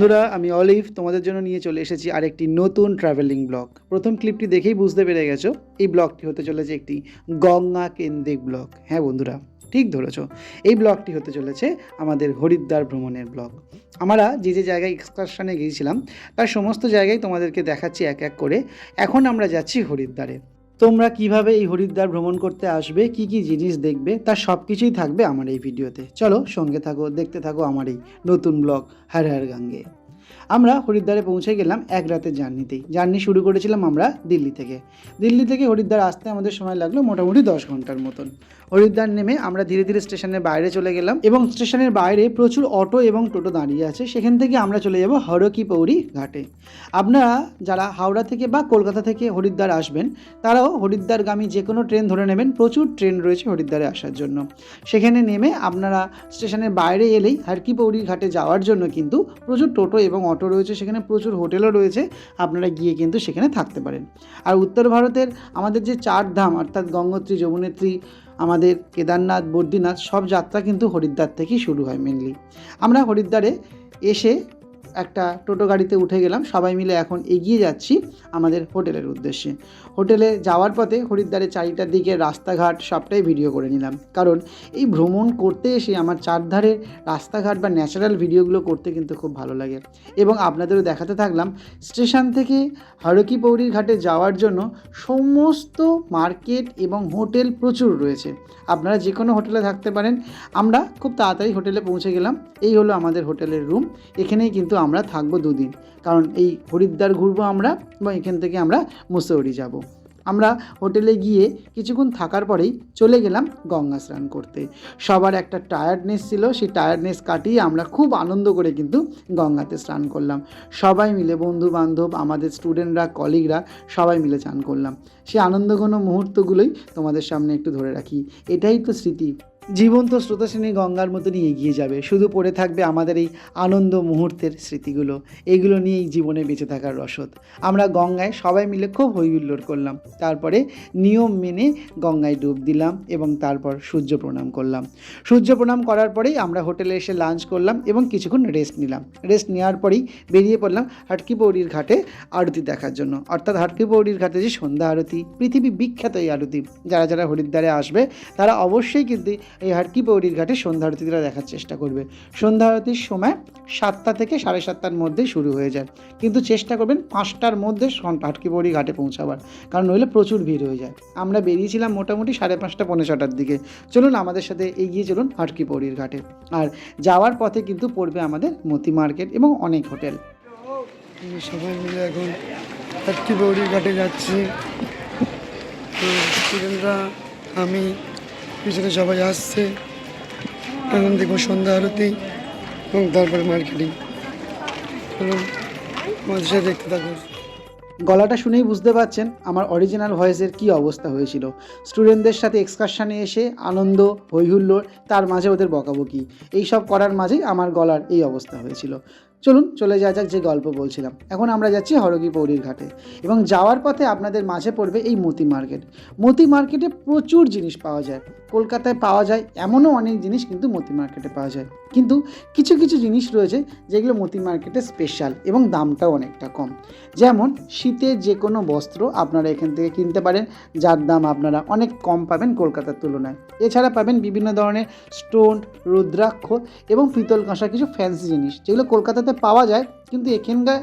বন্ধুরা, আমি অলিভ, তোমাদের জন্য নিয়ে চলে এসেছি আরেকটি নতুন ট্রাভেলিং ব্লগ প্রথম ক্লিপটি দেখেই বুঝতে পেরে গেছো, এই ব্লগটি হতে চলেছে একটি গঙ্গা কেন্দ্রিক ব্লগ হ্যাঁ বন্ধুরা, ঠিক ধরেছো। এই ব্লগটি হতে চলেছে আমাদের হরিদ্বার ভ্রমণের ব্লগ আমরা যে যে জায়গায় এক্সকারশনে গিয়েছিলাম, তার সমস্ত জায়গায় তোমাদেরকে দেখাচ্ছি এক এক করে। এখন আমরা যাচ্ছি হরিদ্বারে। তোমরা কীভাবে এই হরিদ্বার ভ্রমণ করতে আসবে, কি কি জিনিস দেখবে তার সব কিছুই থাকবে আমার এই ভিডিওতে। চলো সঙ্গে থাকো, দেখতে থাকো আমার এই নতুন ব্লগ, হার হার গঙ্গে। আমরা হরিদ্বারে পৌঁছে গেলাম এক রাতের জার্নিতেই জার্নি শুরু করেছিলাম আমরা দিল্লি থেকে। দিল্লি থেকে হরিদ্বার আসতে আমাদের সময় লাগল মোটামুটি দশ ঘণ্টার মতন। হরিদ্বার নেমে আমরা ধীরে ধীরে স্টেশনের বাইরে চলে গেলাম এবং স্টেশনের বাইরে প্রচুর অটো এবং টোটো দাঁড়িয়ে আছে। সেখান থেকে আমরা চলে যাব হরকি পৌরি ঘাটে। আপনারা যারা হাওড়া থেকে বা কলকাতা থেকে হরিদ্বার আসবেন, তারাও হরিদ্বারগামী যে কোনো ট্রেন ধরে নেবেন। প্রচুর ট্রেন রয়েছে হরিদ্বারে আসার জন্য। সেখানে নেমে আপনারা স্টেশনের বাইরে এলেই হারকি পৌরি ঘাটে যাওয়ার জন্য কিন্তু প্রচুর টোটো এবং অটো রয়েছে, সেখানে প্রচুর হোটেলও রয়েছে, আপনারা গিয়ে কিন্তু সেখানে থাকতে পারেন। আর উত্তর ভারতের আমাদের যে চার ধাম অর্থাৎ গঙ্গোত্রী, যমুনেত্রী, আমাদের কেদারনাথ, বদ্রীনাথ, সব যাত্রা কিন্তু হরিদ্বার থেকেই শুরু হয় মেনলি আমরা হরিদ্বারে এসে একটা টোটো গাড়িতে উঠে গেলাম, সবাই মিলে এখন এগিয়ে যাচ্ছি আমাদের হোটেলের উদ্দেশ্যে। হোটেলে যাওয়ার পথে হরিদ্বারের চারিটার দিকে রাস্তাঘাট সবটাই ভিডিও করে নিলাম। কারণ এই ভ্রমণ করতে এসে আমার চারধারে রাস্তাঘাট বা ন্যাচারাল ভিডিওগুলো করতে কিন্তু খুব ভালো লাগে। এবং আপনাদেরও দেখাতে থাকলাম, স্টেশন থেকে হরকি পৌরির ঘাটে যাওয়ার জন্য সমস্ত মার্কেট এবং হোটেল প্রচুর রয়েছে। আপনারা যে কোনো হোটেলে থাকতে পারেন। আমরা খুব তাড়াতাড়ি হোটেলে পৌঁছে গেলাম। এই হলো আমাদের হোটেলের রুম এখানেই কিন্তু আমরা থাকব দুদিন। কারণ এই হরিদ্বার ঘুরবো আমরা এবং এখান থেকে আমরা মুসৌরি যাব। আমরা হোটেলে গিয়ে কিছুক্ষণ থাকার পরেই চলে গেলাম গঙ্গা স্নান করতে। সবার একটা টায়ার্ডনেস ছিল, সেই টায়ার্ডনেস কাটিয়ে আমরা খুব আনন্দ করে কিন্তু গঙ্গাতে স্নান করলাম। সবাই মিলে বন্ধু বান্ধব আমাদের স্টুডেন্টরা কলিগরা সবাই মিলে স্নান করলাম। সেই আনন্দঘন মুহূর্তগুলোই তোমাদের সামনে একটু ধরে রাখি। এটাই তো স্মৃতি। জীবন তো স্রোতস্বিনী গঙ্গার মতনই এগিয়ে যাবে। শুধু পড়ে থাকবে আমাদের এই আনন্দ মুহূর্তের স্মৃতিগুলো। এগুলো নিয়েই জীবনে বেঁচে থাকার রসদ। আমরা গঙ্গায় সবাই মিলে খুব হইহুল্লোড় করলাম। তারপরে নিয়ম মেনে গঙ্গায় ডুব দিলাম এবং তারপর সূর্য প্রণাম করলাম। সূর্য প্রণাম করার পরেই আমরা হোটেলে এসে লাঞ্চ করলাম এবং কিছুক্ষণ রেস্ট নিলাম। রেস্ট নেওয়ার পরেই বেরিয়ে পড়লাম হাটকি পৌরির ঘাটে আরতি দেখার জন্য। অর্থাৎ হাটকি পৌরির ঘাটে যে সন্ধ্যা আরতি, পৃথিবী বিখ্যাত এই আরতি। যারা যারা হরিদ্বারে আসবে, তারা অবশ্যই কিন্তু এই হাটকি পৌরির ঘাটে সন্ধ্যা আরতিটা দেখার চেষ্টা করবে। সন্ধ্যা আরতির সময় সাতটা থেকে সাড়ে সাতটার মধ্যে শুরু হয়ে যায়। কিন্তু চেষ্টা করবেন পাঁচটার মধ্যে হাটকি পৌরি ঘাটে পৌঁছাবার। কারণ নইলে প্রচুর ভিড় হয়ে যায়। আমরা বেরিয়েছিলাম মোটামুটি সাড়ে পাঁচটা, পৌনে ছটার দিকে। চলুন আমাদের সাথে এগিয়ে চলুন হাটকি পৌরির ঘাটে। আর যাওয়ার পথে কিন্তু পড়বে আমাদের মতি মার্কেট এবং অনেক হোটেল। সবাই মিলে এখন হাটকি বৌড়ি ঘাটে যাচ্ছি। স্টুডেন্টরা আমি পিছনে সবাই আসছে। এখন দেখব সন্ধ্যা আরতি এবং তারপরে মার্কেটিং দেখতে থাকুন। গলাটা শুনেই বুঝতে পারছেন আমার অরিজিনাল ভয়েসের কি অবস্থা হয়েছিল। স্টুডেন্টদের সাথে এক্সকারশানে এসে আনন্দ, হৈহুল্লোড়, তার মাঝে ওদের বকাবকি। এই সব করার মাঝেই আমার গলার এই অবস্থা হয়েছিল। চলুন চলে যাওয়া যাক যে গল্প বলছিলাম। এখন আমরা যাচ্ছি হরগি পৌরির ঘাটে এবং যাওয়ার পথে আপনাদের মাঝে পড়বে এই মতি মার্কেট। মতি মার্কেটে প্রচুর জিনিস পাওয়া যায়। কলকাতায় পাওয়া যায় এমনও অনেক জিনিস কিন্তু মতি মার্কেটে পাওয়া যায়। কিন্তু কিছু কিছু জিনিস রয়েছে যেগুলো মতি মার্কেটে স্পেশাল এবং দামটাও অনেকটা কম। যেমন শীতের যে কোনো বস্ত্র আপনারা এখান থেকে কিনতে পারেন, যার দাম আপনারা অনেক কম পাবেন কলকাতার তুলনায়। এছাড়া পাবেন বিভিন্ন ধরনের স্টোন, রুদ্রাক্ষ এবং পিতল কাঁসা কিছু ফ্যান্সি জিনিস, যেগুলো কলকাতাতে পাওয়া যায় কিন্তু এখানকার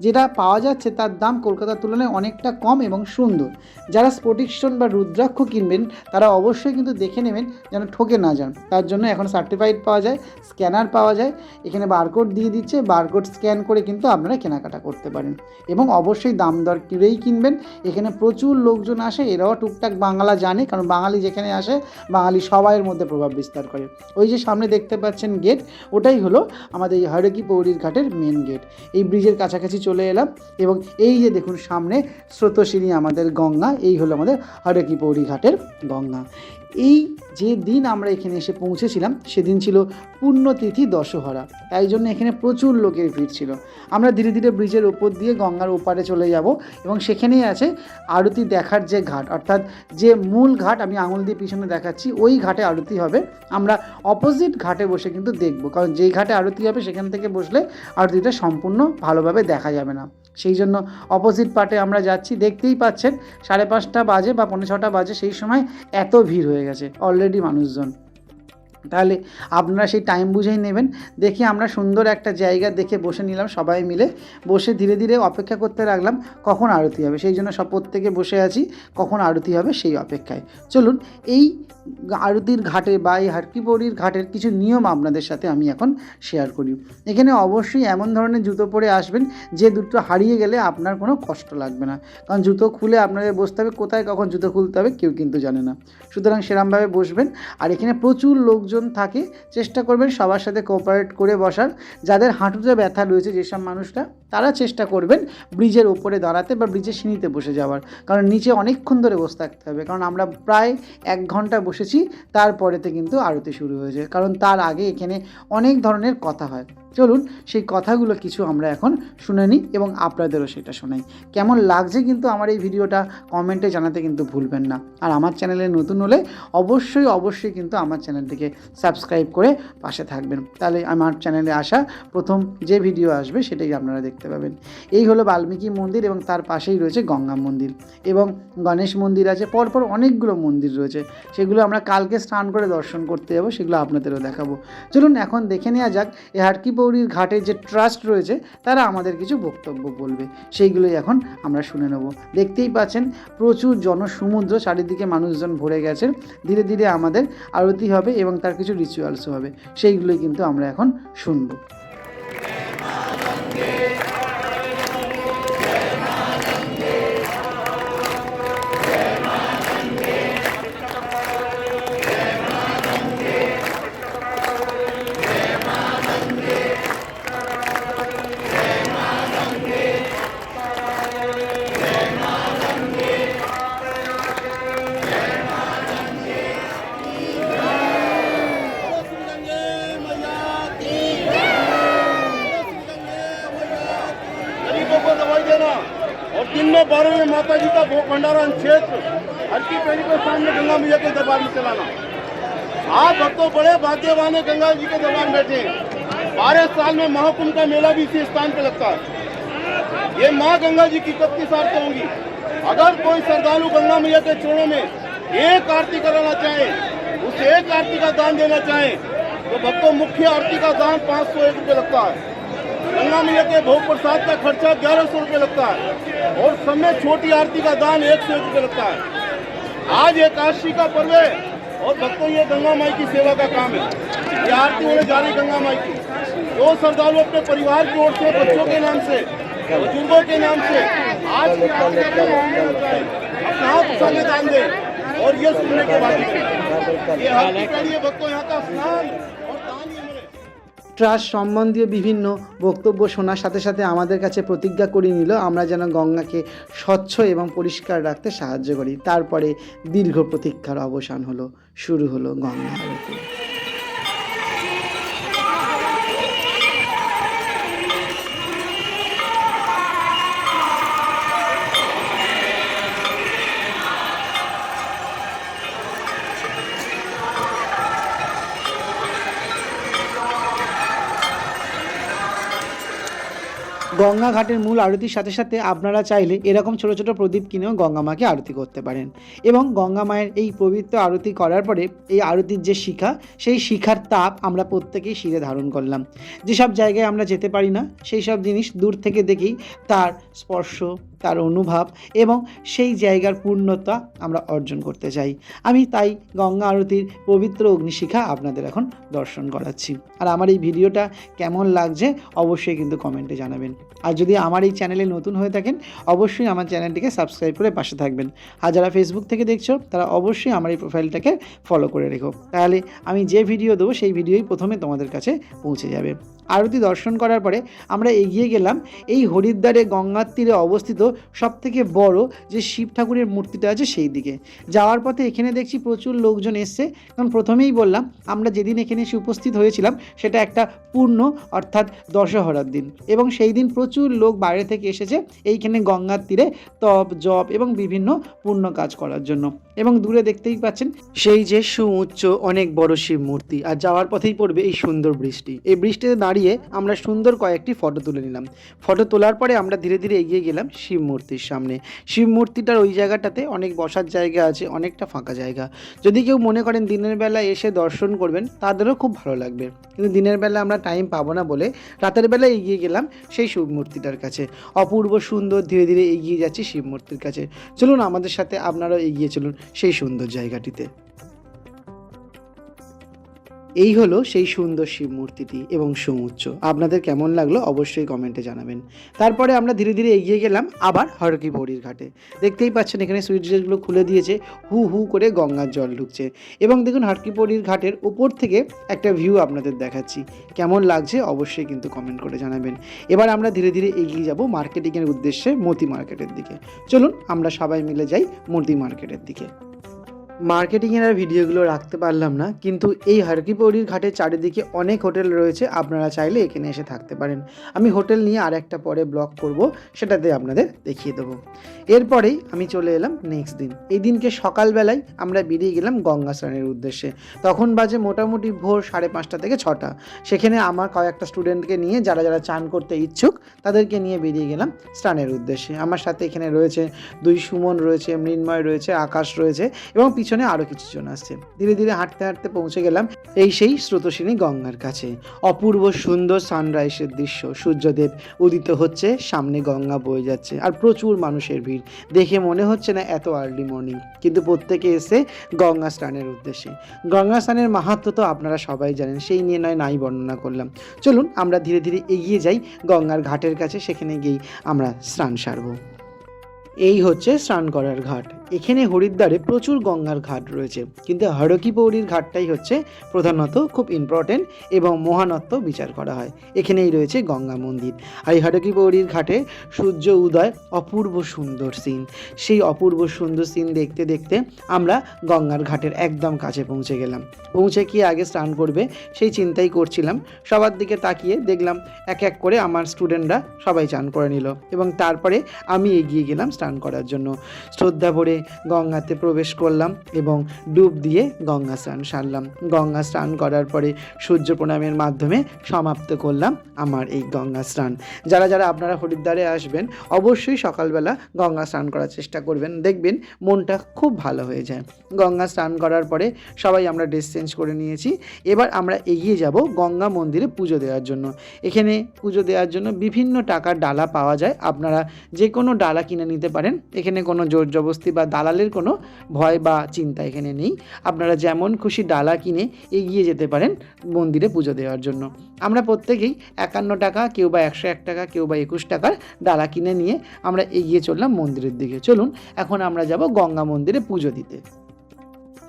যেটা পাওয়া যাচ্ছে তার দাম কলকাতার তুলনায় অনেকটা কম এবং সুন্দর। যারা স্পটিক স্টোন বা রুদ্রাক্ষ কিনবেন, তারা অবশ্যই কিন্তু দেখে নেবেন যেন ঠকে না যান। তার জন্য এখন সার্টিফাইড পাওয়া যায় স্ক্যানার পাওয়া যায়। এখানে বারকোড দিয়ে দিচ্ছে বারকোড স্ক্যান করে কিন্তু আপনারা কেনাকাটা করতে পারেন। এবং অবশ্যই দাম দর করেই কিনবেন। এখানে প্রচুর লোকজন আসে, এরাও টুকটাক বাংলা জানে, কারণ বাঙালি যেখানে আসে, বাঙালি সবাইয়ের মধ্যে প্রভাব বিস্তার করে। ওই যে সামনে দেখতে পাচ্ছেন গেট ওটাই হলো আমাদের এই হরকি পৌরির ঘাটের মেন গেট এই ব্রিজের কাছাকাছি চলে এলাম। এবং এই যে দেখুন সামনে স্রোতসিনী আমাদের গঙ্গা, এই হলো আমাদের হরকি পৌরি ঘাটের গঙ্গা। এই যে দিন আমরা এখানে এসে পৌঁছেছিলাম, সেদিন ছিল পুণ্যতিথি দশহরা। তাই জন্য এখানে প্রচুর লোকের ভিড় ছিল। আমরা ধীরে ধীরে ব্রিজের ওপর দিয়ে গঙ্গার ওপারে চলে যাব এবং সেখানেই আছে আরতি দেখার যে ঘাট, অর্থাৎ যে মূল ঘাট আমি আঙুল দিয়ে পিছনে দেখাচ্ছি, ওই ঘাটে আরতি হবে। আমরা অপোজিট ঘাটে বসে কিন্তু দেখব, কারণ যেই ঘাটে আরতি হবে সেখান থেকে বসলে আরতিটা সম্পূর্ণ ভালোভাবে দেখা যাবে। না। সেই জন্য অপোজিট পার্টে আমরা যাচ্ছি, দেখতেই পাচ্ছেন সাড়ে পাঁচটা বাজে বা পৌনে ছটা বাজে, সেই সময় এত ভিড় হয়ে গেছে অলরেডি মানুষজন। তাহলে আপনারা সেই টাইম বুঝেই নেবেন। দেখি আমরা সুন্দর একটা জায়গা দেখে বসে নিলাম, সবাই মিলে। বসে ধীরে ধীরে অপেক্ষা করতে লাগলাম, কখন আরতি হবে? সেই জন্য সব প্রত্যেকে বসে আছি, কখন আরতি হবে সেই অপেক্ষায়। চলুন, এই আরতির ঘাটে বা এই হাটকিপৌরির ঘাটের কিছু নিয়ম আপনাদের সাথে আমি এখন শেয়ার করি। এখানে অবশ্যই এমন ধরনের জুতো পরে আসবেন, যে দুটো হারিয়ে গেলে আপনার কোনো কষ্ট লাগবে না। কারণ জুতো খুলে আপনাদের বসতে হবে, কোথায় কখন জুতো খুলতে হবে কেউ কিন্তু জানে না। সুতরাং সেরমভাবে বসবেন। আর এখানে প্রচুর লোকজন থাকে, চেষ্টা করবেন সবার সাথে কোঅপারেট করে বসার। যাদের হাঁটুতে ব্যথা রয়েছে যেসব মানুষরা, তারা চেষ্টা করবেন ব্রিজের ওপরে দাঁড়াতে বা ব্রিজের সিঁড়িতে বসে যাওয়ার। কারণ নিচে অনেকক্ষণ ধরে বসে থাকতে হবে। কারণ আমরা প্রায় এক ঘণ্টা বসেছি, তারপরেতে কিন্তু আরতি শুরু হয়েছে। কারণ তার আগে এখানে অনেক ধরনের কথা হয়। চলুন সেই কথাগুলো কিছু আমরা এখন শুনে নিই এবং আপনাদেরও সেটা শোনাই। কেমন লাগছে কিন্তু আমার এই ভিডিওটা কমেন্টে জানাতে কিন্তু ভুলবেন না। আর আমার চ্যানেলে নতুন হলে অবশ্যই অবশ্যই কিন্তু আমার চ্যানেলটিকে সাবস্ক্রাইব করে পাশে থাকবেন। তাহলে আমার চ্যানেলে আসা প্রথম যে ভিডিও আসবে সেটাই আপনারা দেখতে পাবেন। এই হলো বাল্মীকি মন্দির এবং তার পাশেই রয়েছে গঙ্গা মন্দির এবং গণেশ মন্দির আছে। পরপর অনেকগুলো মন্দির রয়েছে। সেগুলো আমরা কালকে স্নান করে দর্শন করতে যাব, সেগুলো আপনাদেরও দেখাবো। চলুন এখন দেখে নেওয়া যাক এই হাটকিপৌরির ঘাটে যে ট্রাস্ট রয়েছে, তারা আমাদের কিছু বক্তব্য বলবে। সেইগুলোই এখন আমরা শুনে নেব। দেখতেই পাচ্ছেন, প্রচুর জনসমুদ্র, চারিদিকে মানুষজন ভরে গেছে। ধীরে ধীরে আমাদের আরতি হবে এবং তার কিছু রিচুয়ালসও হবে। সেইগুলোই কিন্তু আমরা এখন শুনব। भाग्यवान है, गंगा जी के दरबार बैठे। बारह साल में महाकुंभ का मेला भी इसी स्थान पर लगता है। ये माँ गंगा जी की इकतीस आरती होंगी। अगर कोई श्रद्धालु गंगा मैया के चरणों में एक आरती कराना चाहे, उस एक आरती का दान देना चाहे तो भक्तों, मुख्य आरती का दान पाँच सौ एक रुपये लगता है। गंगा मैया के भोग प्रसाद का खर्चा ग्यारह सौ रुपये लगता है और समय छोटी आरती का दान एक सौ एक रुपये लगता है। आज एकादशी का पर्व है। और भक्तों, ये गंगा माई की सेवा का काम है। ये आरती होने जा रही गंगा माई की। जो श्रद्धालु अपने परिवार की ओर से, बच्चों के नाम से, बुज़ुर्गों के नाम से, आज अपना हाथ दान दें। और ये सुनने के बाद ये हर के लिए भक्तों, यहाँ का स्नान। ট্রাস্ট সম্বন্ধীয় বিভিন্ন বক্তব্য শোনার সাথে সাথে আমাদের কাছে প্রতিজ্ঞা করে নিল, আমরা যেন গঙ্গাকে স্বচ্ছ এবং পরিষ্কার রাখতে সাহায্য করি। তারপরে দীর্ঘ প্রতীক্ষার অবসান হলো, শুরু হলো গঙ্গা আরতি। গঙ্গা ঘাটের মূল আরতির সাথে সাথে আপনারা চাইলে এরকম ছোট ছোট প্রদীপ কিনেও গঙ্গা মাকে আরতি করতে পারেন। এবং গঙ্গা মায়ের এই পবিত্র আরতি করার পরে এই আরতির যে শিখা, সেই শিখার তাপ আমরা প্রত্যেকেই শিরে ধারণ করলাম। যেসব জায়গায় আমরা যেতে পারি না সেই সব জিনিস দূর থেকে দেখেই তার স্পর্শ তার অনুভব এবং সেই জায়গার পূর্ণতা আমরা অর্জন করতে চাই। আমি তাই গঙ্গা আরতির পবিত্র অগ্নিশিখা আপনাদের এখন দর্শন করাচ্ছি। আর আমার এই ভিডিওটা কেমন লাগছে অবশ্যই কিন্তু কমেন্টে জানাবেন। আর যদি আমার এই চ্যানেলে নতুন হয়ে থাকেন, অবশ্যই আমার চ্যানেলটিকে সাবস্ক্রাইব করে পাশে থাকবেন। আর যারা ফেসবুক থেকে দেখছ, তারা অবশ্যই আমার এই প্রোফাইলটাকে ফলো করে রেখো। তাহলে আমি যে ভিডিও দেবো, সেই ভিডিওই প্রথমে তোমাদের কাছে পৌঁছে যাবে। আরতি দর্শন করার পরে আমরা এগিয়ে গেলাম। এই হরিদ্বারে গঙ্গার তীরে অবস্থিত সবথেকে বড় যে শিব ঠাকুরের মূর্তিটা আছে সেই দিকে। যাওয়ার পথে এখানে দেখছি প্রচুর লোকজন এসছে। কারণ প্রথমেই বললাম, আমরা যেদিন এখানে এসে উপস্থিত হয়েছিলাম, সেটা একটা পূর্ণ অর্থাৎ দশহরার দিন। এবং সেই দিন প্রচুর লোক বাইরে থেকে এসেছে এইখানে গঙ্গার তীরে তপ, জপ এবং বিভিন্ন পূর্ণ কাজ করার জন্য। এবং দূরে দেখতেই পাচ্ছেন, সেই যে সুউচ্চ অনেক বড় শিব মূর্তি। আর যাওয়ার পথেই পড়বে এই সুন্দর বৃষ্টি। এই বৃষ্টিতে দাঁড়িয়ে আমরা সুন্দর কয়েকটি ফটো তুলে নিলাম। ফটো তোলার পরে আমরা ধীরে ধীরে এগিয়ে গেলাম শিব মূর্তির সামনে। শিব মূর্তিটার ওই জায়গাটাতে অনেক বসার জায়গা আছে, অনেকটা ফাঁকা জায়গা। যদি কেউ মনে করেন দিনের বেলা এসে দর্শন করবেন, তাদেরও খুব ভালো লাগবে। কিন্তু দিনের বেলা আমরা টাইম পাবো না বলে রাতের বেলা এগিয়ে গেলাম সেই শিব মূর্তিটার কাছে। অপূর্ব সুন্দর ধীরে ধীরে এগিয়ে যাচ্ছি শিব মূর্তির কাছে। চলুন আমাদের সাথে আপনারাও এগিয়ে চলুন সেই সুন্দর জায়গাটিতে। এই হলো সেই সুন্দর শিব মূর্তিটি এবং সমুচ্চ আপনাদের কেমন লাগল অবশ্যই কমেন্টে জানাবেন। তারপরে আমরা ধীরে ধীরে এগিয়ে গেলাম আবার হরকি বৌরির ঘাটে। দেখতেই পাচ্ছেন এখানে সুইচ গেটগুলো খুলে দিয়েছে, হু হু করে গঙ্গার জল ঢুকছে। এবং দেখুন হরকি বৌরির ঘাটের উপর থেকে একটা ভিউ আপনাদের দেখাচ্ছি। কেমন লাগছে অবশ্যই কিন্তু কমেন্ট করে জানাবেন। এবার আমরা ধীরে ধীরে এগিয়ে যাব মার্কেটিংয়ের উদ্দেশ্যে মতি মার্কেটের দিকে। চলুন আমরা সবাই মিলে যাই মতি মার্কেটের দিকে। মার্কেটিংয়ের আর ভিডিওগুলো রাখতে পারলাম না, কিন্তু এই হারকিপৌরির ঘাটের চারিদিকে অনেক হোটেল রয়েছে, আপনারা চাইলে এখানে এসে থাকতে পারেন। আমি হোটেল নিয়ে আর একটা পরে ব্লগ করব, সেটাতে আপনাদের দেখিয়ে দেবো। এরপরেই আমি চলে এলাম নেক্সট দিন। এই দিনকে সকালবেলায় আমরা বেরিয়ে গেলাম গঙ্গা স্নানের উদ্দেশ্যে। তখন বাজে মোটামুটি ভোর সাড়ে পাঁচটা থেকে ছটা। সেখানে আমার কয়েকটা স্টুডেন্টকে নিয়ে যারা যারা চান করতে ইচ্ছুক, তাদেরকে নিয়ে বেরিয়ে গেলাম স্নানের উদ্দেশ্যে। আমার সাথে এখানে রয়েছে দুই সুমন, রয়েছে মৃন্ময়, রয়েছে আকাশ, রয়েছে এবং পিছনে আরও কিছুজন আসছে ধীরে ধীরে হাঁটতে হাঁটতে পৌঁছে গেলাম এই সেই স্রোতসিনী গঙ্গার কাছে। অপূর্ব সুন্দর সানরাইজের দৃশ্য। সূর্যদেব উদিত হচ্ছে, সামনে গঙ্গা বয়ে যাচ্ছে আর প্রচুর মানুষের ভিড়। দেখে মনে হচ্ছে না এত আর্লি মর্নিং কিন্তু প্রত্যেকে এসে গঙ্গা স্নানের উদ্দেশ্যে। গঙ্গা স্নানের মাহাত্ম তো আপনারা সবাই জানেন, সেই নিয়ে নয়, নাই বর্ণনা করলাম। চলুন, আমরা ধীরে ধীরে এগিয়ে যাই গঙ্গার ঘাটের কাছে, সেখানে গিয়েই আমরা স্নান সারবো। এই হচ্ছে স্নান করার ঘাট। এখানে হরিদ্বারে প্রচুর গঙ্গার ঘাট রয়েছে, কিন্তু হরকি পৌরির ঘাটটাই হচ্ছে প্রধানত খুব ইম্পর্টেন্ট এবং মহানত্ব বিচার করা হয়। এখানেই রয়েছে গঙ্গা মন্দির। আর এই হরকি পৌরির ঘাটে সূর্য উদয় অপূর্ব সুন্দর সিন সেই অপূর্ব সুন্দর সিন দেখতে দেখতে আমরা গঙ্গার ঘাটের একদম কাছে পৌঁছে গেলাম। পৌঁছে কি আগে স্নান করবে সেই চিন্তাই করছিলাম। সবার দিকে তাকিয়ে দেখলাম এক এক করে আমার স্টুডেন্টরা সবাই চান করে নিল এবং তারপরে আমি এগিয়ে গেলাম স্নান করার জন্য। শ্রদ্ধা ভরে গঙ্গাতে প্রবেশ করলাম এবং ডুব দিয়ে গঙ্গা স্নান সারলাম। গঙ্গা স্নান করার পরে সূর্য প্রণামের মাধ্যমে সমাপ্ত করলাম আমার এই গঙ্গা স্নান। যারা যারা আপনারা হরিদ্বারে আসবেন, অবশ্যই সকালবেলা গঙ্গা স্নান করার চেষ্টা করবেন। দেখবেন মনটা খুব ভালো হয়ে যায়। গঙ্গা স্নান করার পরে সবাই আমরা ড্রেস চেঞ্জ করে নিয়েছি। এবার আমরা এগিয়ে যাব গঙ্গা মন্দিরে পুজো দেওয়ার জন্য। এখানে পুজো দেওয়ার জন্য বিভিন্ন টাকার ডালা পাওয়া যায়। আপনারা যে কোনো ডালা কিনে নিতে পারেন। এখানে কোনো জোর জবস্তি বা দালালের কোনো ভয় বা চিন্তা এখানে নেই। আপনারা যেমন খুশি ডালা কিনে এগিয়ে যেতে পারেন মন্দিরে পুজো দেওয়ার জন্য। আমরা প্রত্যেকেই একান্ন টাকা, কেউ বা একশো এক টাকা, কেউ বা একুশ টাকার ডালা কিনে নিয়ে আমরা এগিয়ে চললাম মন্দিরের দিকে। চলুন, এখন আমরা যাব গঙ্গা মন্দিরে পুজো দিতে।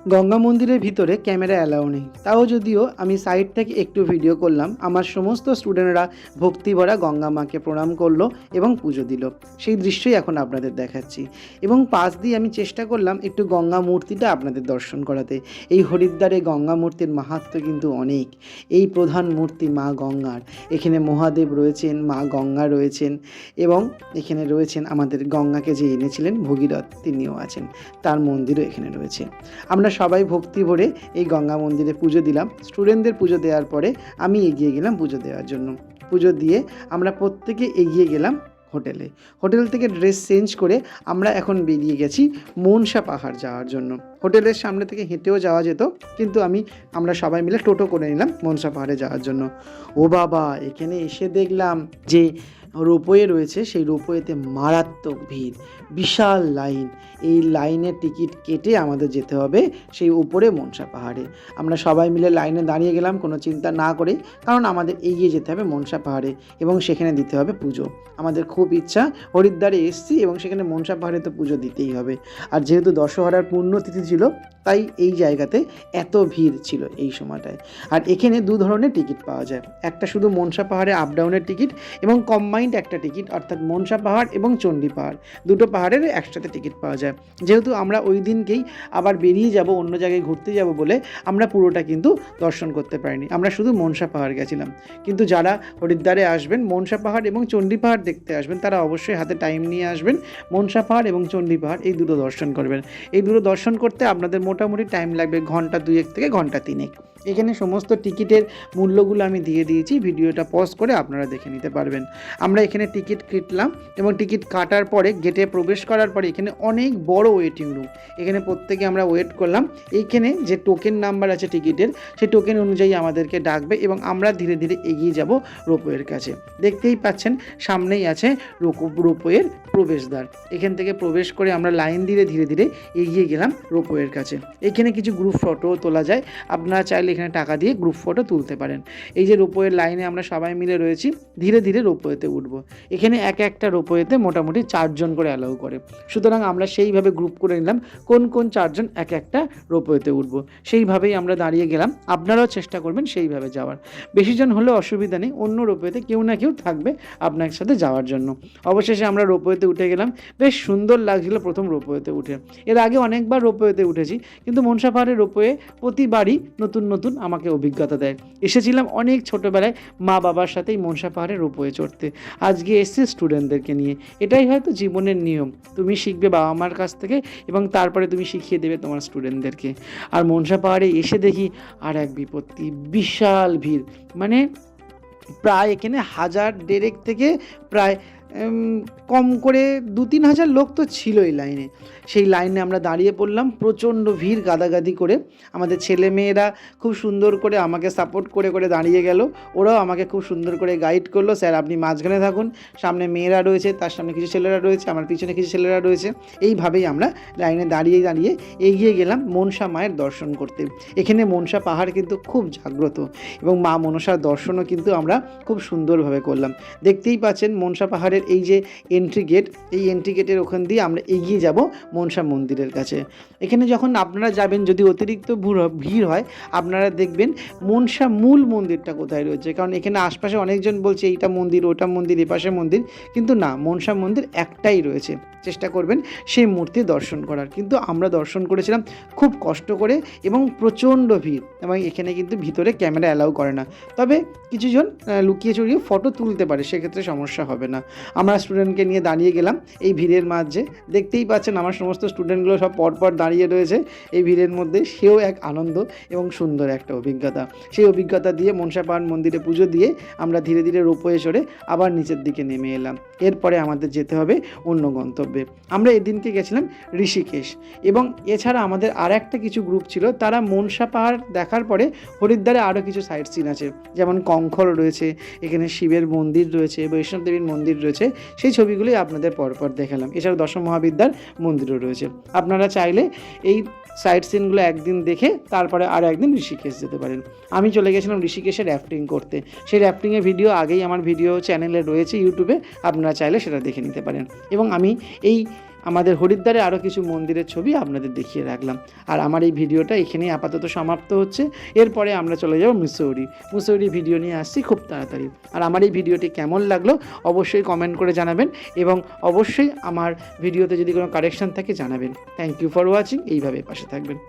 গঙ্গা মন্দিরের ভিতরে ক্যামেরা অ্যালাউ নেই। তাও যদিও আমি সাইড থেকে একটু ভিডিও করলাম, আমার সমস্ত স্টুডেন্টরা ভক্তি ভরা গঙ্গা মাকে প্রণাম করল এবং পুজো দিল। সেই দৃশ্যই এখন আপনাদের দেখাচ্ছি। এবং পাশ দিয়ে আমি চেষ্টা করলাম একটু গঙ্গা মূর্তিটা আপনাদের দর্শন করাতে। এই হরিদ্বারে গঙ্গা মূর্তির মাহাত্ম্য কিন্তু অনেক। এই প্রধান মূর্তি মা গঙ্গার। এখানে মহাদেব রয়েছেন, মা গঙ্গা রয়েছেন এবং এখানে রয়েছেন আমাদের গঙ্গাকে যে এনেছিলেন ভগীরথ, তিনিও আছেন। তার মন্দিরও এখানে রয়েছে। আমরা সবাই ভক্তি ভরে এই গঙ্গা মন্দিরে পুজো দিলাম। স্টুডেন্টদের পুজো দেওয়ার পরে আমি এগিয়ে গেলাম পুজো দেওয়ার জন্য। পুজো দিয়ে আমরা প্রত্যেকে এগিয়ে গেলাম হোটেলে। হোটেল থেকে ড্রেস চেঞ্জ করে আমরা এখন বেরিয়ে গেছি মনসা পাহাড় যাওয়ার জন্য। হোটেলের সামনে থেকে হেঁটেও যাওয়া যেত, কিন্তু আমি, আমরা সবাই মিলে টোটো করে নিলাম মনসা পাহাড়ে যাওয়ার জন্য। ও বাবা, এখানে এসে দেখলাম যে রোপওয়ে রয়েছে, সেই রোপওয়েতে মারাত্মক ভিড়, বিশাল লাইন। এই লাইনের টিকিট কেটে আমাদের যেতে হবে সেই উপরে মনসা পাহাড়ে। আমরা সবাই মিলে লাইনে দাঁড়িয়ে গেলাম, কোনো চিন্তা না করে কারণ আমাদের এগিয়ে যেতে হবে মনসা পাহাড়ে এবং সেখানে দিতে হবে পুজো। আমাদের খুব ইচ্ছা, হরিদ্বারে এসছি এবং সেখানে মনসা পাহাড়ে তো পুজো দিতেই হবে। আর যেহেতু দশহরার পুণ্যতিথি ছিল, তাই এই জায়গাতে এত ভিড় ছিল এই সময়টায়। আর এখানে দু ধরনের টিকিট পাওয়া যায়। একটা শুধু মনসা পাহাড়ে আপ ডাউনের টিকিট এবং কম্বাইন্ড একটা টিকিট, অর্থাৎ মনসা পাহাড় এবং চণ্ডী পাহাড়। দুটো পাহাড়ের একসাথে টিকিট পাওয়া যায়। যেহেতু আমরা ওই দিনকেই আবার বেরিয়ে যাব, অন্য জায়গায় ঘুরতে যাব বলে আমরা পুরোটা কিন্তু দর্শন করতে পারিনি। আমরা শুধু মনসা পাহাড় গেছিলাম। কিন্তু যারা হরিদ্বারে আসবেন, মনসা পাহাড় এবং চণ্ডী পাহাড় দেখতে আসবেন, তারা অবশ্যই হাতে টাইম নিয়ে আসবেন। মনসা পাহাড় এবং চণ্ডী পাহাড়, এই দুটো দর্শন করবেন। এই দুটো দর্শন করতে আপনাদের মোটামুটি টাইম লাগবে ঘণ্টা দুয়েক থেকে ঘণ্টা তিনেক। এখানে সমস্ত টিকিটের মূল্যগুলো আমি দিয়ে দিয়েছি, ভিডিওটা পজ করে আপনারা দেখে নিতে পারবেন। আমরা এখানে টিকিট কাটলাম এবং টিকিট কাটার পরে গেটে প্রবেশ করার পরে এখানে অনেক বড় ওয়েটিং রুম এখানে প্রত্যেকে আমরা ওয়েট করলাম। এইখানে যে টোকেন নাম্বার আছে টিকিটের, সেই টোকেন অনুযায়ী আমাদেরকে ডাকবে এবং আমরা ধীরে ধীরে এগিয়ে যাব রোপওয়ের কাছে। দেখতেই পাচ্ছেন, সামনেই আছে রোপওয়ের প্রবেশদ্বার। এখান থেকে প্রবেশ করে আমরা লাইন দিয়ে ধীরে ধীরে এগিয়ে গেলাম রোপওয়ের কাছে। এখানে কিছু গ্রুপ ফটো তোলা যায়। আপনারা চাইলে এখানে টাকা দিয়ে গ্রুপ ফটো তুলতে পারেন। এই যে রোপওয়ের লাইনে আমরা সবাই মিলে রয়েছি। ধীরে ধীরে রোপওয়েতে উঠবো। এখানে এক একটা রোপওয়েতে মোটামুটি চারজন করে অ্যালাউ করে। সুতরাং আমরা সেইভাবে গ্রুপ করে নিলাম, কোন কোন চারজন এক একটা রোপওয়েতে উঠবো। সেইভাবেই আমরা দাঁড়িয়ে গেলাম। আপনারাও চেষ্টা করবেন সেইভাবে যাওয়ার। বেশিজন হলে অসুবিধা নেই, অন্য রোপওয়েতে কেউ না কেউ থাকবে আপনার সাথে যাওয়ার জন্য। অবশেষে আমরা রোপওয়েতে উঠে গেলাম। বেশ সুন্দর লাগছিল প্রথম রোপওয়েতে উঠে। এর আগে অনেকবার রোপওয়েতে উঠেছি, কিন্তু মনসা পাহাড়ের রোপওয়ে প্রতিবারই নতুন নতুন আমাকে অভিজ্ঞতা দেয়। এসেছিলাম অনেক ছোটোবেলায় মা বাবার সাথেই মনসা পাহাড়ে রোপওয়ে চড়তে। আজকে এসছে স্টুডেন্টদেরকে নিয়ে। এটাই হয়তো জীবনের নিয়ম। তুমি শিখবে বাবা মার কাছ থেকে এবং তারপরে তুমি শিখিয়ে দেবে তোমার স্টুডেন্টদেরকে আর মনসা পাহাড়ে এসে দেখি আর এক বিপত্তি, বিশাল ভিড়। মানে প্রায় এখানে হাজার ডেরেক থেকে প্রায় কম করে দু তিন হাজার লোক তো ছিলই লাইনে। সেই লাইনে আমরা দাঁড়িয়ে পড়লাম প্রচণ্ড ভিড় গাদাগাদি করে। আমাদের ছেলে মেয়েরা খুব সুন্দর করে আমাকে সাপোর্ট করে করে দাঁড়িয়ে গেল। ওরাও আমাকে খুব সুন্দর করে গাইড করল। স্যার আপনি মাঝখানে থাকুন। সামনে মেয়েরা রয়েছে তার সামনে কিছু ছেলেরা রয়েছে আমার পিছনে কিছু ছেলেরা রয়েছে। এইভাবেই আমরা লাইনে দাঁড়িয়ে দাঁড়িয়ে এগিয়ে গেলাম মনসা মায়ের দর্শন করতে। এখানে মনসা পাহাড় কিন্তু খুব জাগ্রত এবং মা মনসার দর্শনও কিন্তু আমরা খুব সুন্দরভাবে করলাম। দেখতেই পাচ্ছেন মনসা পাহাড়ের এই যে এন্ট্রি গেট এই এন্ট্রি গেটের ওখান দিয়ে আমরা এগিয়ে যাব মনসা মন্দিরের কাছে। এখানে যখন আপনারা যাবেন, যদি অতিরিক্ত ভিড় হয়, আপনারা দেখবেন মনসা মূল মন্দিরটা কোথায় রয়েছে। কারণ এখানে আশপাশে অনেকজন বলছে, এইটা মন্দির, ওটা মন্দির, এপাশে মন্দির। কিন্তু না, মনসা মন্দির একটাই রয়েছে। চেষ্টা করবেন সেই মূর্তি দর্শন করার। কিন্তু আমরা দর্শন করেছিলাম খুব কষ্ট করে এবং প্রচণ্ড ভিড় এবং এখানে কিন্তু ভিতরে ক্যামেরা অ্যালাউ করে না। তবে কিছুজন লুকিয়ে চুরিয়ে ফটো তুলতে পারে, সেক্ষেত্রে সমস্যা হবে না। আমরা স্টুডেন্টকে নিয়ে দাঁড়িয়ে গেলাম এই ভিড়ের মাঝে। দেখতেই পাচ্ছেন আমার সমস্ত স্টুডেন্টগুলো সব পরপর দাঁড়িয়ে রয়েছে এই ভিড়ের মধ্যে। সেও এক আনন্দ এবং সুন্দর একটা অভিজ্ঞতা। সেই অভিজ্ঞতা দিয়ে মনসা পাহাড় মন্দিরে পুজো দিয়ে আমরা ধীরে ধীরে রোপওয়ে চড়ে আবার নিচের দিকে নেমে এলাম। এরপরে আমাদের যেতে হবে অন্য গন্তব্যে। আমরা এদিনকে গেছিলাম ঋষিকেশ এবং এছাড়া আমাদের আর একটা কিছু গ্রুপ ছিল, তারা মনসা পাহাড় দেখার পরে হরিদ্বারে আরও কিছু সাইট সিন আছে। যেমন কঙ্খল রয়েছে, এখানে শিবের মন্দির রয়েছে, বৈষ্ণব দেবীর মন্দির রয়েছে সেই ছবিগুলি আপনাদের পরপর দেখালাম। এছাড়া দশম মহাবিদ্যার মন্দিরও রয়েছে। আপনারা চাইলে এই সাইট সিনগুলো একদিন দেখে তারপরে আর একদিন ঋষিকেশ যেতে পারেন। আমি চলে গেছিলাম ঋষিকেশে র্যাফটিং করতে। সেই র্যাফটিংয়ের ভিডিও আগেই আমার ভিডিও চ্যানেলে রয়েছে ইউটিউবে আপনারা চাইলে সেটা দেখে নিতে পারেন। এবং আমি এই আমাদের হরিদ্বারে আরও কিছু মন্দিরের ছবি আপনাদের দেখিয়ে রাখলাম। আর আমার এই ভিডিওটা এখানেই আপাতত সমাপ্ত হচ্ছে। এরপরে আমরা চলে যাব মুসৌরি। মুসৌরি ভিডিও নিয়ে আসছি খুব তাড়াতাড়ি। আর আমার এই ভিডিওটি কেমন লাগল অবশ্যই কমেন্ট করে জানাবেন এবং অবশ্যই আমার ভিডিওতে যদি কোনো কারেকশান থাকে জানাবেন। থ্যাংক ইউ ফর ওয়াচিং এইভাবে পাশে থাকবেন।